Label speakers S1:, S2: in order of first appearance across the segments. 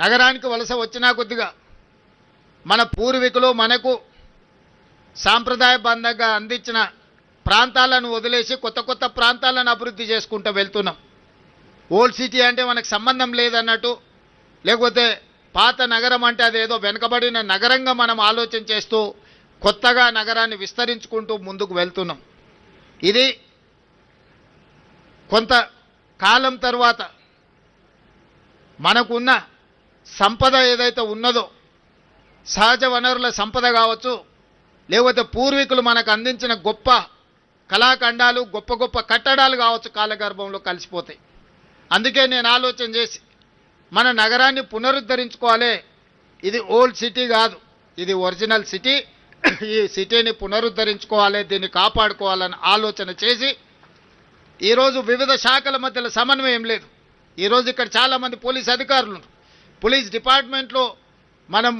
S1: నగరానికి వలస వచ్చినా కొద్దిగా మన పూర్వీకులు మనకు సాంప్రదాయబద్ధంగా అందించిన ప్రాంతాలను వదిలేసి కొత్త కొత్త ప్రాంతాలను అభివృద్ధి చేసుకుంటూ వెళ్తున్నాం. ఓల్డ్ సిటీ అంటే మనకు సంబంధం లేదన్నట్టు లేకపోతే పాత నగరం అంటే అదేదో వెనుకబడిన నగరంగా మనం ఆలోచన చేస్తూ కొత్తగా నగరాన్ని విస్తరించుకుంటూ ముందుకు వెళ్తున్నాం. ఇది కొంత కాలం తర్వాత మనకున్న సంపద ఏదైతే ఉన్నదో సహజ వనరుల సంపద కావచ్చు లేకపోతే పూర్వీకులు మనకు అందించిన గొప్ప కళాఖండాలు గొప్ప గొప్ప కట్టడాలు కావచ్చు కాలగర్భంలో కలిసిపోతాయి. అందుకే నేను ఆలోచన చేసి మన నగరాన్ని పునరుద్ధరించుకోవాలి. ఇది ఓల్డ్ సిటీ కాదు ఇది ఒరిజినల్ సిటీ. ఈ సిటీని పునరుద్ధరించుకోవాలి దీన్ని కాపాడుకోవాలని ఆలోచన చేసి ఈరోజు వివిధ శాఖల మధ్యలో సమన్వయం లేదు. ఈరోజు ఇక్కడ చాలామంది పోలీస్ అధికారులు పోలీస్ డిపార్ట్మెంట్లో మనం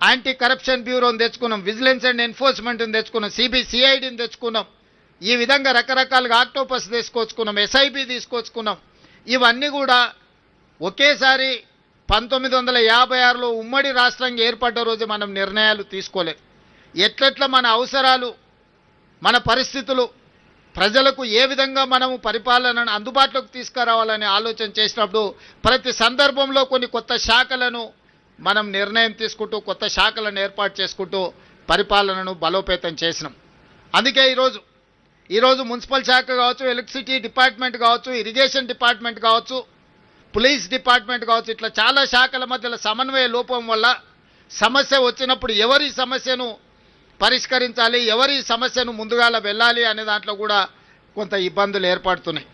S1: యాంటీ కరప్షన్ బ్యూరోని తెచ్చుకున్నాం విజిలెన్స్ అండ్ ఎన్ఫోర్స్మెంట్ని తెచ్చుకున్నాం సిబిసిఐడిని తెచ్చుకున్నాం. ఈ విధంగా రకరకాలుగా ఆక్టోపస్ తీసుకొచ్చుకున్నాం ఎస్ఐబి తీసుకొచ్చుకున్నాం. ఇవన్నీ కూడా ఒకేసారి పంతొమ్మిది వందల యాభై ఆరులో ఉమ్మడి రాష్ట్రంగా ఏర్పడ్డ రోజు మనం నిర్ణయాలు తీసుకోలేదు ఎట్లెట్ల మన అవసరాలు మన పరిస్థితులు ప్రజలకు ఏ విధంగా మనము పరిపాలనను అందుబాటులోకి తీసుకురావాలని ఆలోచన చేసినప్పుడు ప్రతి సందర్భంలో కొన్ని కొత్త శాఖలను మనం నిర్ణయం తీసుకుంటూ కొత్త శాఖలను ఏర్పాటు చేసుకుంటూ పరిపాలనను బలోపేతం చేసినాం. అందుకే ఈరోజు ఈరోజు మున్సిపల్ శాఖ కావచ్చు ఎలక్ట్రిసిటీ డిపార్ట్మెంట్ కావచ్చు ఇరిగేషన్ డిపార్ట్మెంట్ కావచ్చు పోలీస్ డిపార్ట్మెంట్ కావచ్చు ఇట్లా చాలా శాఖల మధ్యలో సమన్వయ లోపం వల్ల సమస్య వచ్చినప్పుడు ఎవరి సమస్యను పరిష్కరించాలి ఎవరి సమస్యను ముందుగాల వెళ్ళాలి అనే దాంట్లో కూడా కొంత ఇబ్బందులు ఏర్పడుతున్నాయి.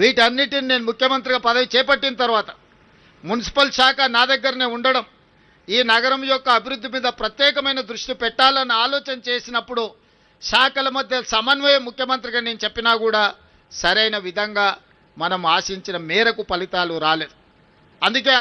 S1: వీటన్నిటిని నేను ముఖ్యమంత్రిగా పదవి చేపట్టిన తర్వాత మున్సిపల్ శాఖ నా దగ్గరనే ఉండడం ఈ నగరం యొక్క అభివృద్ధి మీద ప్రత్యేకమైన దృష్టి పెట్టాలని ఆలోచన చేసినప్పుడు శాఖల మధ్య సమన్వయం ముఖ్యమంత్రిగా నేను చెప్పినా కూడా సరైన విధంగా మనం ఆశించిన మేరకు ఫలితాలు రాలేదు. అందుకే